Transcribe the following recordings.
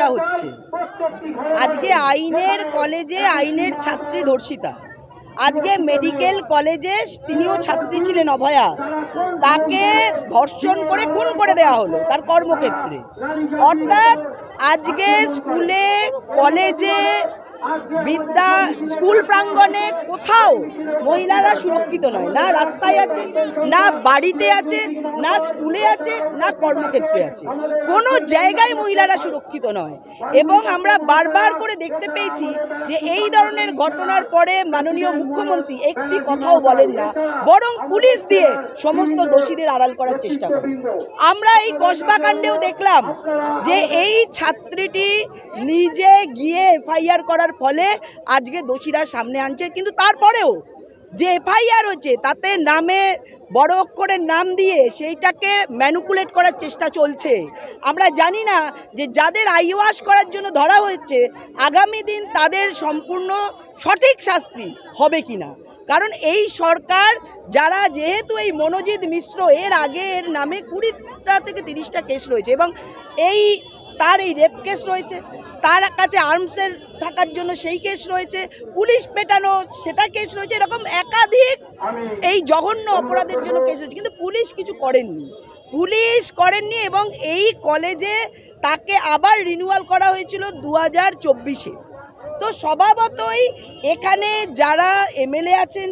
ধর্ষিতা হচ্ছে। আজকে আইনের কলেজে আইনের ছাত্রী ধর্ষিতা। আজকে মেডিকেল কলেজে তিনিও ছাত্রী ছিলেন অভয়া। তাকে ধর্ষণ করে খুন করে দেওয়া হলো তার কর্মক্ষেত্রে। অর্থাৎ আজকে স্কুলে, কলেজে বিদ্যা স্কুল প্রাঙ্গণে কোথাও মহিলারা সুরক্ষিত নয়। না রাস্তায় আছে, না বাড়িতে আছে, না স্কুলে আছে, না কর্মক্ষেত্রে আছে। কোনো জায়গায় মহিলারা সুরক্ষিত নয়। এবং আমরা বারবার করে দেখতে পেয়েছি যে এই ধরনের ঘটনার পরে মাননীয় মুখ্যমন্ত্রী একটি কথাও বলেন না, বরং পুলিশ দিয়ে সমস্ত দোষীদের আড়াল করার চেষ্টা করেন। আমরা এই কসবা কাণ্ডেও দেখলাম যে এই ছাত্রীটি নিজে গিয়ে এফআইআর করার ফলে আজকে দোষীরা সামনে আনছে, কিন্তু তারপরেও যে এফআইআর হচ্ছে, তাতে নামে বড় অক্ষরের নাম দিয়ে সেইটাকে ম্যানুপুলেট করার চেষ্টা চলছে। আমরা জানি না যে যাদের আইওয়াশ করার জন্য ধরা হচ্ছে, আগামী দিন তাদের সম্পূর্ণ সঠিক শাস্তি হবে কি না কারণ এই সরকার যারা, যেহেতু এই মনোজিৎ মিশ্র, এর আগে এর নামে কুড়িটা থেকে তিরিশটা কেস রয়েছে এবং এই তার এই রেপ কেস রয়েছে তার কাছে আর্মসের থাকার জন্য সেই কেস রয়েছে পুলিশ পেটানো সেটা কেস রয়েছে এরকম একাধিক এই জঘন্য অপরাধের জন্য কেস হয়েছে কিন্তু পুলিশ কিছু করেননি। পুলিশ করেননি এবং এই কলেজে তাকে আবার রিনিউয়াল করা হয়েছিল দু হাজার চব্বিশে। তো স্বভাবতই এখানে যারা এমএলএ আছেন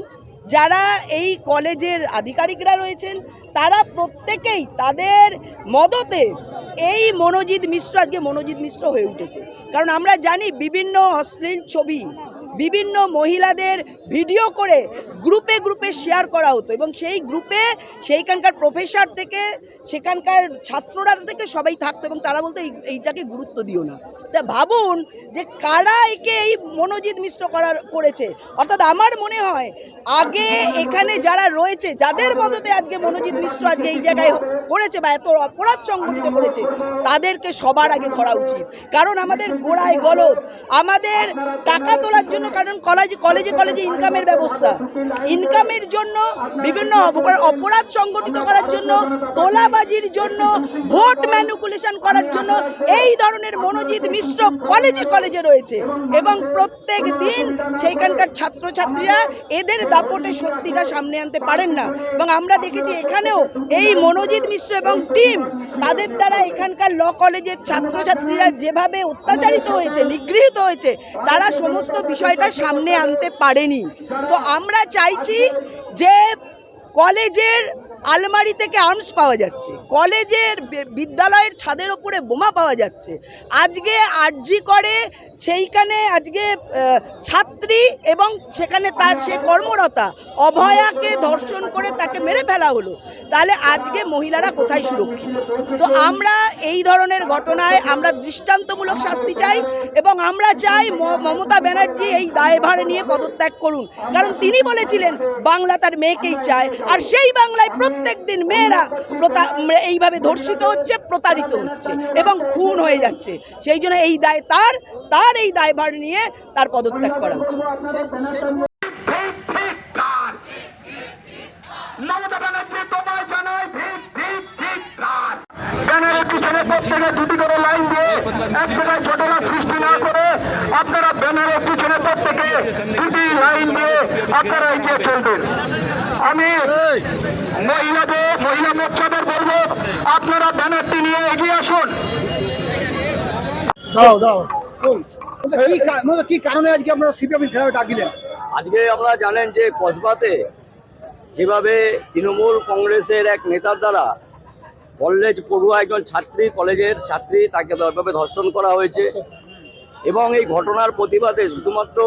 যারা এই কলেজের আধিকারিকরা রয়েছেন তারা প্রত্যেকেই তাদের মদতে এই মনোজিৎ মিশ্র আজকে মনোজিৎ মিশ্র হয়ে উঠেছে। কারণ আমরা জানি বিভিন্ন অশ্লীল ছবি, বিভিন্ন মহিলাদের ভিডিও করে গ্রুপে গ্রুপে শেয়ার করা হতো এবং সেই গ্রুপে সেইখানকার প্রফেসর থেকে, সেখানকার ছাত্ররা থেকে সবাই থাকতো এবং তারা বলতো, "এই- এইটাকে গুরুত্ব দিও না। তা ভাবুন যে কারা একে এই মনোজিৎ মিশ্র করার, করেছে? অর্থাৎ আমার মনে হয় আগে এখানে যারা রয়েছে, যাদের মদতে আজকে মনোজিৎ মিশ্র আজকে এই জায়গায় করেছে বা এত অপরাধ সংগঠিত করেছে, তাদেরকে সবার আগে ধরা উচিত। কারণ আমাদের গোড়ায় গলদ, আমাদের টাকা তোলার জন্য, কারণ কলেজে কলেজে কলেজে ইনকামের ব্যবস্থা। ইনকামের জন্য বিভিন্ন অপরাধ সংগঠিত করার জন্য, তোলাবাজির জন্য, ভোট ম্যানুকুলেশন করার জন্য এই ধরনের মনোজিৎ মিশ্র কলেজে কলেজে রয়েছে। এবং প্রত্যেক দিন সেইখানকার ছাত্রছাত্রীরা এদের দাপটে সত্যিটা সামনে আনতে পারেন না। এবং আমরা দেখেছি এখানেও এই মনোজিৎ মিশ্র এবং টিম তাদের দ্বারা এখানকার ল কলেজের ছাত্রছাত্রীরা যেভাবে অত্যাচারিত হয়েছে, নিগৃহীত হয়েছে, তারা সমস্ত বিষয়টা সামনে আনতে পারেনি। তো আমরা চাইছি যে কলেজের আলমারি থেকে আর্মস পাওয়া যাচ্ছে, কলেজের বিদ্যালয়ের ছাদের ওপরে বোমা পাওয়া যাচ্ছে। আজকে আরজি করে সেইখানে আজকে ছাত্রী এবং সেখানে তার সে কর্মরতা, অভয়াকে ধর্ষণ করে তাকে মেরে ফেলা হলো। তাহলে আজকে মহিলারা কোথায় সুরক্ষিত? তো আমরা এই ধরনের ঘটনায় আমরা দৃষ্টান্তমূলক শাস্তি চাই এবং আমরা চাই মমতা ব্যানার্জি এই দায়ভার নিয়ে পদত্যাগ করুন। কারণ তিনি বলেছিলেন, বাংলা তার মেয়েকেই চায়। আর সেই বাংলায় প্রত্যেক দিন মেয়েরা প্রতা- এইভাবে ধর্ষিত হচ্ছে, প্রতারিত হচ্ছে এবং খুন হয়ে যাচ্ছে। সেই জন্য এই দায় তার তার এই দায়ভার নিয়ে তার পদত্যাগ করা উচিত পিছনে প্রত্যেকে দুটি করে লাইন দিয়ে এক জায়গায় ঘটনা সৃষ্টি না করে আপনারা ব্যানারের পিছনে প্রত্যেকে দুটি লাইন দিয়ে আপনারা এগিয়ে চলবেন। আমি মহিলাদের মহিলা মোর্চাদের বলব আপনারা ব্যানারটি নিয়ে এগিয়ে আসুন। দাও দাও। কি কারণে আজকে আপনারা সিপিএম খেলাটা ডাকিলেন? আজকে আমরা জানেন যে কসবাতে যেভাবে তৃণমূল কংগ্রেসের এক নেতার দ্বারা কলেজ পড়ুয়া একজন ছাত্রী, কলেজের ছাত্রী তাকে এভাবে ধর্ষণ করা হয়েছে। এবং এই ঘটনার প্রতিবাদে শুধুমাত্র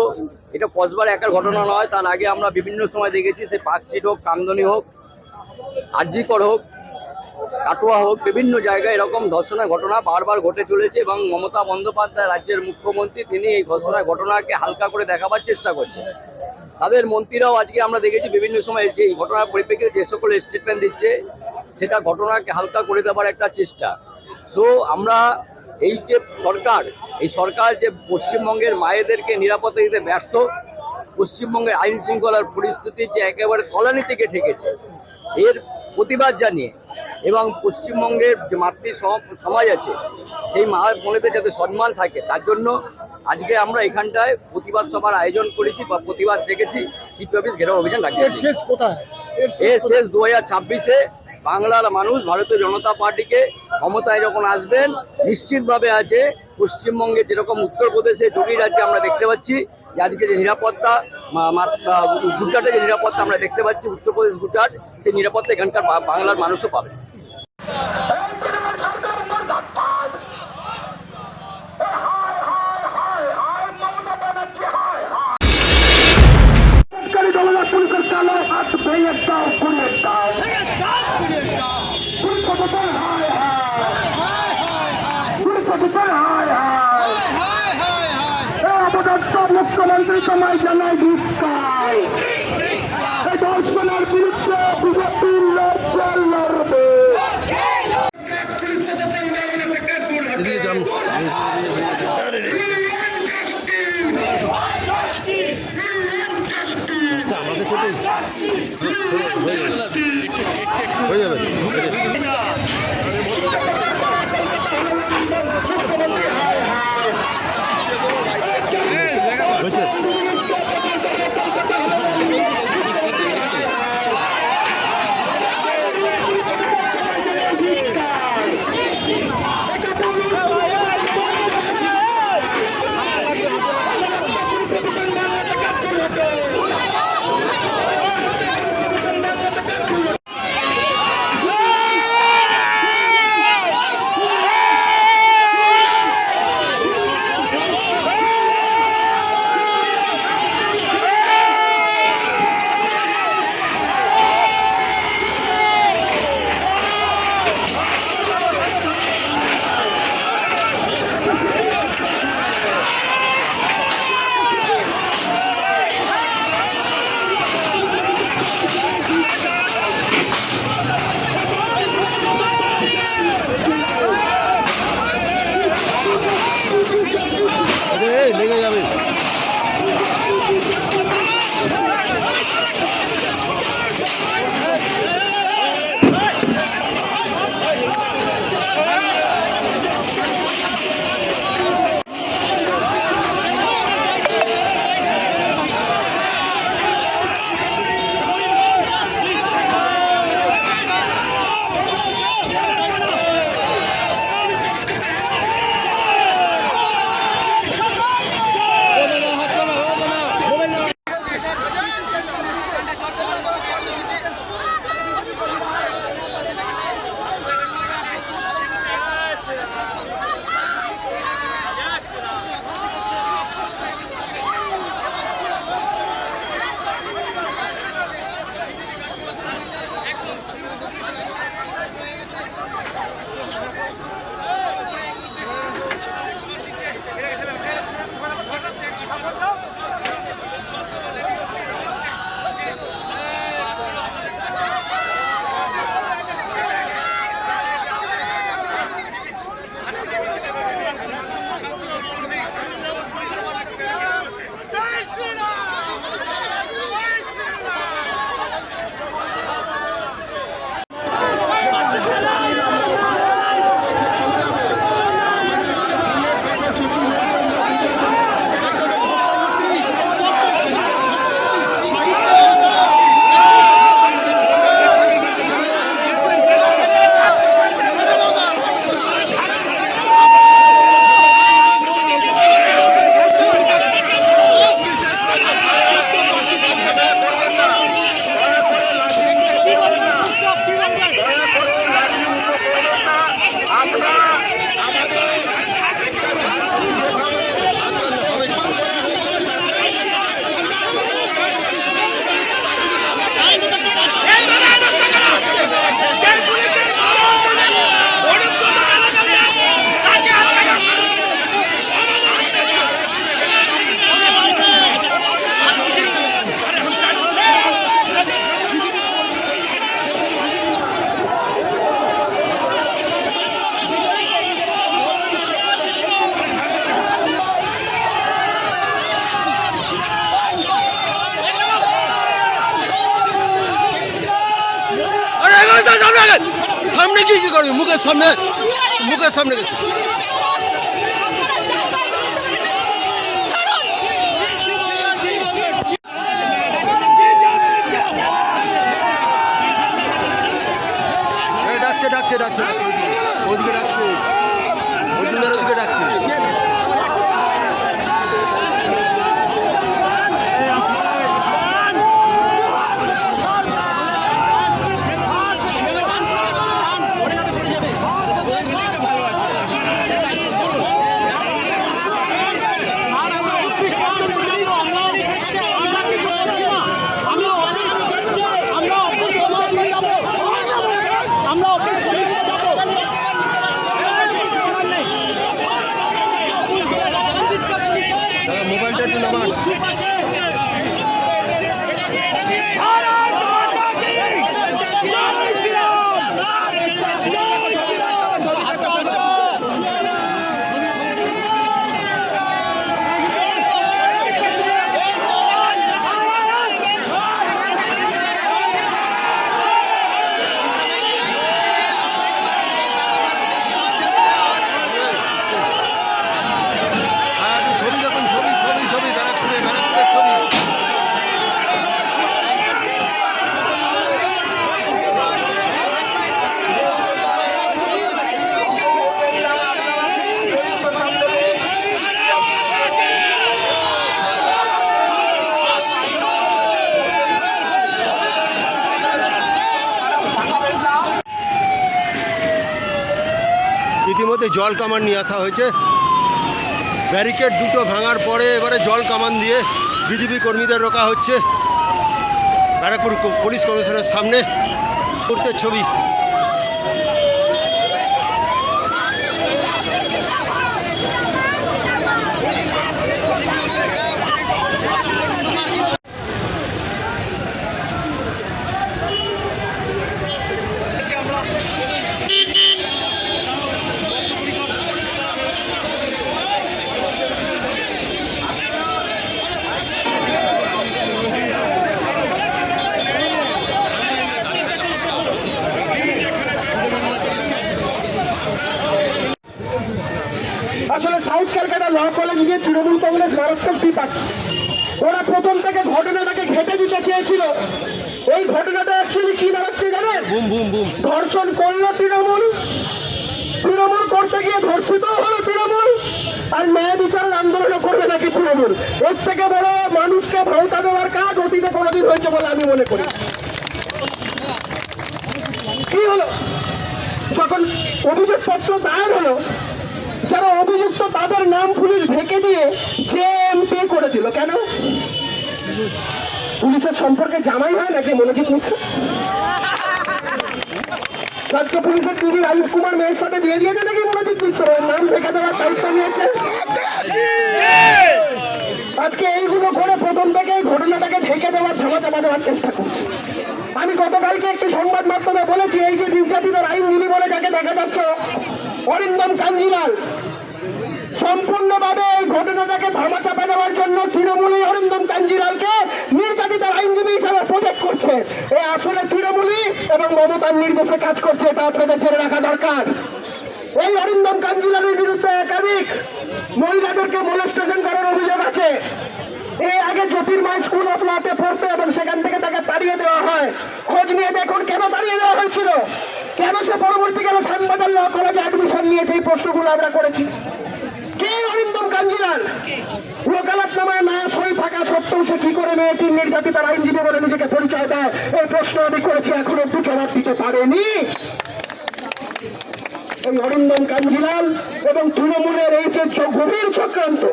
এটা কসবার একার ঘটনা নয়, তার আগে আমরা বিভিন্ন সময় দেখেছি, সে পার্কশিট হোক, কামদনি হোক, আরজিকর হোক কাটোয়া হোক, বিভিন্ন জায়গায় এরকম ধর্ষণের ঘটনা বারবার ঘটে চলেছে এবং মমতা বন্দ্যোপাধ্যায় রাজ্যের মুখ্যমন্ত্রী তিনি এই ধর্ষণের ঘটনাকে হালকা করে দেখাবার চেষ্টা করছেন। তাদের মন্ত্রীরাও আজকে আমরা দেখেছি বিভিন্ন সময় যে এই ঘটনার পরিপ্রেক্ষিতে যে সকল স্টেটমেন্ট দিচ্ছে, সেটা ঘটনাকে হালকা করে দেওয়ার একটা চেষ্টা। সো আমরা এই যে সরকার, এই সরকার যে পশ্চিমবঙ্গের মায়েদেরকে নিরাপত্তা দিতে ব্যর্থ, পশ্চিমবঙ্গের আইন শৃঙ্খলার পরিস্থিতি যে একেবারে তলানি থেকে ঠেকেছে, এর প্রতিবাদ জানিয়ে এবং পশ্চিমবঙ্গের যে মাতৃ সম- সমাজ আছে সেই মা বোনেদের যাতে সম্মান থাকে তার জন্য আজকে আমরা এখানটায় প্রতিবাদ সভার আয়োজন করেছি বা প্রতিবাদ রেখেছি সিপি অফিস ঘেরাও অভিযান এর রাখছি শেষ কোথায়? এর শেষ দু হাজার ছাব্বিশে বাংলার মানুষ ভারতীয় জনতা পার্টিকে ক্ষমতায় যখন আসবেন নিশ্চিতভাবে আছে পশ্চিমবঙ্গে যেরকম উত্তরপ্রদেশে যোগী রাজ্যে আমরা দেখতে পাচ্ছি যে আজকে যে নিরাপত্তা গুজরাটে যে নিরাপত্তা আমরা দেখতে পাচ্ছি উত্তরপ্রদেশ গুজরাট সেই নিরাপত্তা এখানকার বাংলার মানুষও পাবে। মুখ্যমন্ত্রী তোমায় জানাই ধিক্কার এই ধর্ষণের বিরুদ্ধে বিজেপি লড়ছে লড়বে এগিয়ে যান। আমাকে ছোটই কি করবি? মুখের সামনে মুখের সামনে গেছি। ডাকছে ডাকছে ডাকছে। ওদিকে ডাকছে। জল কামান নিয়ে আসা হয়েছে। ব্যারিকেড দুটো ভাঙার পরে এবারে জল কামান দিয়ে বিজেপি কর্মীদের রোকা হচ্ছে। ব্যারাকপুর পুলিশ কমিশনের সামনে। করতে ছবি আসলে সাউথ ক্যালকাটা ল কলেজ নিয়ে তৃণমূল কংগ্রেস মারাত্মক বিপাকি ওরা প্রথম থেকে ঘটনাটাকে ঘেটে দিতে চেয়েছিল। ওই ঘটনাটা অ্যাকচুয়ালি কি দাঁড়াচ্ছে জানেন? ধর্ষণ করল তৃণমূল। তৃণমূল করতে গিয়ে ধর্ষিত হলো তৃণমূল। আর ন্যায় বিচারের আন্দোলনও করবে নাকি তৃণমূল? এর থেকে বড় মানুষকে ভাওতা দেওয়ার কাজ অতীতে কোনোদিন হয়েছে বলে আমি মনে করি। কি হলো? যখন অভিযোগপত্র দায়ের হলো যারা অভিযুক্ত তাদের নাম পুলিশ ঢেকে দিয়ে জেএমপি করে দিল, কেন? পুলিশের সম্পর্কে জামাই হয় নাকি মনোজিৎ মিশ্র? রাজ্য পুলিশের দিদি রাজীব কুমার মেয়ের সাথে বিয়ে দিয়েছে নাকি মনোজিৎ মিশ্র? নাম দেওয়ার দায়িত্ব নিয়েছে। আজকে এইগুলো করে প্রথম থেকে ঘটনাটাকে ঢেকে দেওয়ার ঝামা চাপা চেষ্টা করছে। আমি গতকালকে একটি সংবাদ মাধ্যমে বলেছি, এই যে নির্যাতিত আইনজীবী বলে যাকে দেখা যাচ্ছে, অরিন্দম কাঞ্জিলাল সম্পূর্ণভাবে এই ঘটনাটাকে ধামাচাপা দেওয়ার জন্য তৃণমূলী অরিন্দম কাঞ্জিলালকে নির্যাতিত আইনজীবী হিসাবে প্রজেক্ট করছে। এ আসলে তৃণমূলী এবং মমতার নির্দেশে কাজ করছে, এটা আপনাদের জেনে রাখা দরকার। এই অরিন্দম কাঞ্জিলালের বিরুদ্ধে একাধিক মহিলাদেরকে মোলেস্টেশন করার অভিযোগ আছে। এর আগে জ্যোতির্ময় স্কুল অফ লতে পড়তো এবং সেখান থেকে তাকে তাড়িয়ে দেওয়া হয়। খোঁজ নিয়ে দেখুন কেন তাড়িয়ে দেওয়া হয়েছিল। কেন সে পরবর্তীকালে শ্যামবাজার ল কলেজে অ্যাডমিশন নিয়েছে, এই প্রশ্নগুলো আমরা করেছি। কাঞ্জিলাল। ওকালাত নামায় না সই থাকা সত্ত্বেও সে কি করে মেয়েটির নির্যাতিতার আইনজীবী বলে নিজেকে পরিচয় দেয়? এই প্রশ্ন আমি করেছি, এখন অব্দি জবাব দিতে পারেনি। এই অরিন্দম কাঞ্জিলাল এবং তৃণমূলের এই যে গভীর চক্রান্ত,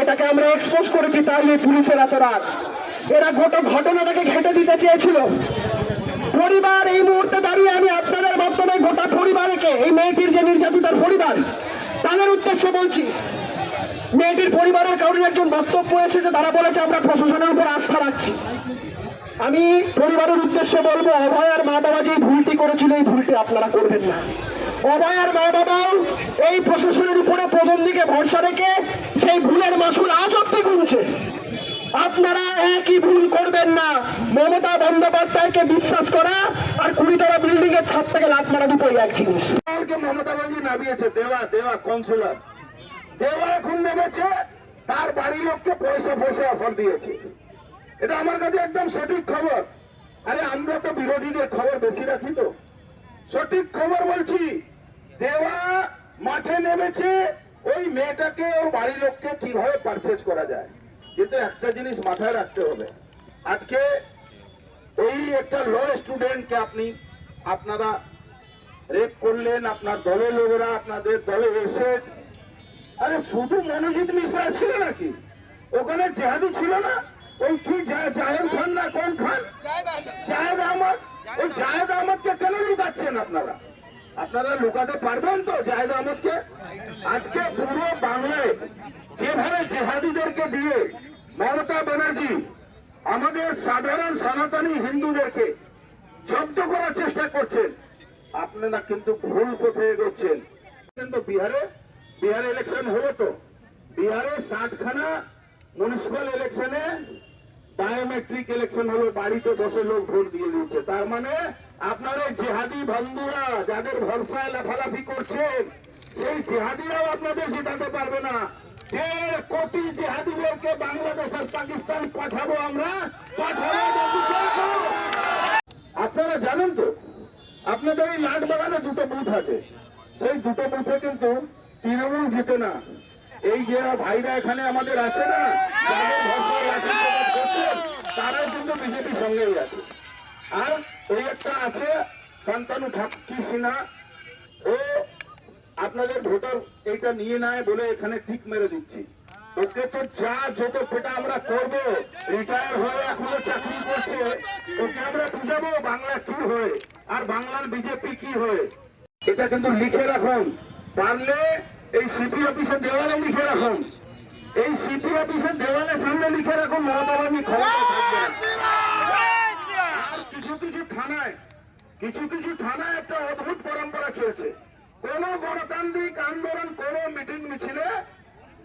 এটাকে আমরা এক্সপোজ করেছি তাই এই পুলিশের রাগ। এরা গোটা ঘটনাটাকে ঘেটে দিতে চেয়েছিল। পরিবার এই মুহূর্তে দাঁড়িয়ে, আমি আপনাদের মাধ্যমে গোটা পরিবারকে, এই মেয়েটির যে নির্যাতিতার পরিবার, তাদের উদ্দেশ্যে বলছি মেয়েটির পরিবারের কারোর একজন বক্তব্য এসেছে তারা বলেছে আমরা প্রশাসনের উপর আস্থা রাখছি। আমি পরিবারের উদ্দেশ্যে বলব অভয়ার মা বাবা যে ভুলটি করেছিল, এই ভুলটি আপনারা করবেন না। অভয়ার মা বাবাও এই প্রশাসনের উপরে প্রথম দিকে ভরসা রেখে সেই ভুলের মাসুল আজ অব্দি গুনছে। আপনারা একই ভুল করবেন না। মমতা বন্দ্যোপাধ্যায়কে বিশ্বাস করা আর কুড়িতলা বিল্ডিং এর ছাদ থেকে লাত মারা দুটোই এক জিনিস। মমতা ব্যানার্জি নামিয়েছে? দেওয়া দেওয়া কাউন্সিলর দেওয়া এখন নেমেছে, তার বাড়ির লোককে পয়সা পয়সা অফার দিয়েছে। এটা আমার কাছে একদম সঠিক খবর। আরে আমরা তো বিরোধীদের খবর বেশি রাখি তো। সঠিক খবর বলছি দেওয়া মাঠে নেমেছে, ওই মেয়েটাকে, ওর বাড়ির লোককে কীভাবে পারচেজ করা যায়? কিন্তু একটা জিনিস মাথায় রাখতে হবে। আজকে এই একটা ল স্টুডেন্টকে আপনি, আপনারা রেপ করলেন, আপনার দলের লোকেরা আপনাদের দলে এসে আরে শুধু মনোজিৎ মিশ্রা ছিল নাকি? ওখানে জেহাদি ছিল না? ওই কি জা- জাহেদ খান না কোন খান? জাহেদ আহমদ। ওই জাহেদ আহমদকে কেন লুকাচ্ছেন আপনারা? আপনারা লুকাতে পারবেন তো জাহেদ আহমদকে? আজকে পুরো বাংলায় যেভাবে জেহাদিদেরকে দিয়ে মমতা ব্যানার্জি আমাদের সাধারণ সনাতনী হিন্দুদেরকে জব্দ করার চেষ্টা করছেন আপনারা কিন্তু ভুল পথে এগোচ্ছেন। কিন্তু বিহারে বিহারে ইলেকশন হলো তো। বিহারে ষাটখানা মিউনিসিপাল ইলেকশনে বায়োমেট্রিক ইলেকশন হলো, বাড়িতে বসে লোক ভোট দিয়ে দিচ্ছে। তার মানে আপনার জেহাদি বন্ধুরা যাদের ভরসায় লাফালাফি করছেন সেই জেহাদিরাও আপনাদের জেতাতে পারবে না। দেড় কোটি জেহাদিদেরকে বাংলাদেশ আর পাকিস্তান পাঠাবো আমরা। আপনারা জানেন তো, আপনাদের এই লাট বাগানে দুটো বুথ আছে। সেই দুটো বুথে কিন্তু তৃণমূল জিতে না। এই যে ভাইরা এখানে আমাদের আছে না তারাও কিন্তু বিজেপি সঙ্গেই আছে। আর ওই একটা আছে, শান্তানু ঠাকুর সিনহা। ও আপনাদের ভোটার এইটা নিয়ে নেয় বলে এখানে ঠিক মেরে দিচ্ছি। ওকে তো যা যত পেটা আমরা করব। রিটায়ার হয়ে এখনও চাকরি করছে। ওকে আমরা বুঝাবো বাংলা কি হয়, আর বাংলার বিজেপি কি হয়। এটা কিন্তু লিখে রাখুন। পারলে এই সিপি অফিসের দেওয়ালে লিখে রাখুন। এই সিপি অফিসের দেওয়ালের সামনে লিখে রাখুন, মমতা বাহিনী কিছু কিছু থানায়, কিছু কিছু থানায় একটা অদ্ভুত পরম্পরা চলছে। কোন গণতান্ত্রিক আন্দোলন, কোন মিটিং মিছিলে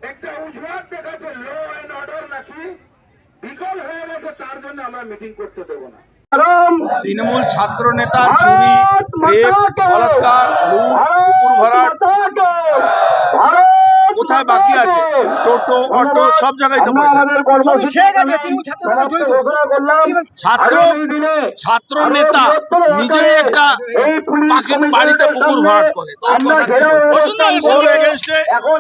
একটা উজবাদ দেখাচ্ছে ল অ্যান্ড অর্ডার নাকি বিকল হয়ে গেছে, তার জন্য আমরা মিটিং করতে দেবো না। তৃণমূল ছাত্র নেতা চুরি রেপ বলাৎকার লুট ভরাট। কোথায় বাকি আছে? টোটো অটো সব জায়গায় তো ছাত্র ছাত্র নেতা নিজেই একটা পাখির বাড়িতে পুকুর ভরাট করে। তো কথা ওর এগেনস্টে এখন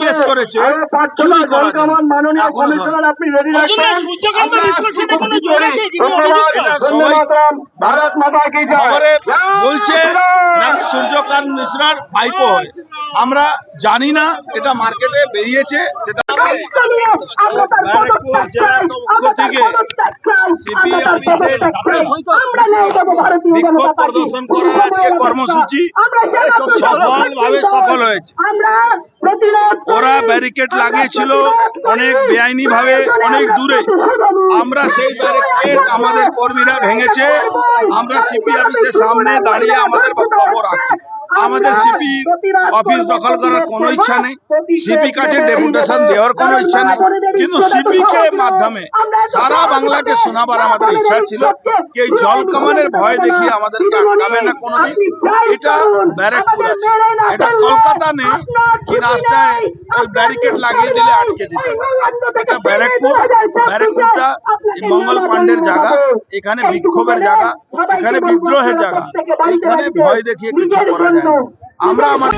কেস করেছে চুরি করার। আপনি রেডি রাখবেন সূর্যকান্ত কোনো জোর ভারত মাতা কি জয়। বলছে নাকি সূর্যকান্ত মিশ্রার ভাইপো হয়। আমরা জানি না এটা মার্কেটে বেরিয়েছে সেটা থেকে বিক্ষোভ প্রদর্শন করার আজকে কর্মসূচি। সফলভাবে সফল হয়েছে। ওরা ব্যারিকেড লাগিয়েছিল অনেক বেআইনি ভাবে অনেক দূরে। আমরা সেই ব্যারিকেড আমাদের কর্মীরা ভেঙেছে। আমরা সিপি অফিসের সামনে দাঁড়িয়ে আমাদের বক্তব্য রাখছি। আমাদের সিপি অফিস দখল করার কোনো ইচ্ছা নেই। সিপি কাছে ডেপুটেশন দেওয়ার কোনো ইচ্ছা নেই। কিন্তু সিপি কে মাধ্যমে সারা বাংলাকে শোনাবার আমাদের ইচ্ছা ছিল। এই জল কামানের ভয় দেখিয়ে আমাদেরকে আটকাবে না কোনোদিন এটা ব্যারাকপুর আছে এটা কলকাতা নেই কি রাস্তায় ওই ব্যারিকেড লাগিয়ে দিলে আটকে দিতে এটা ব্যারাকপুর ব্যারাকপুরটা মঙ্গল পাণ্ডের জায়গা এখানে বিক্ষোভের জায়গা এখানে বিদ্রোহের জায়গা এখানে ভয় দেখিয়ে কিছু করা যায় আমরা আমার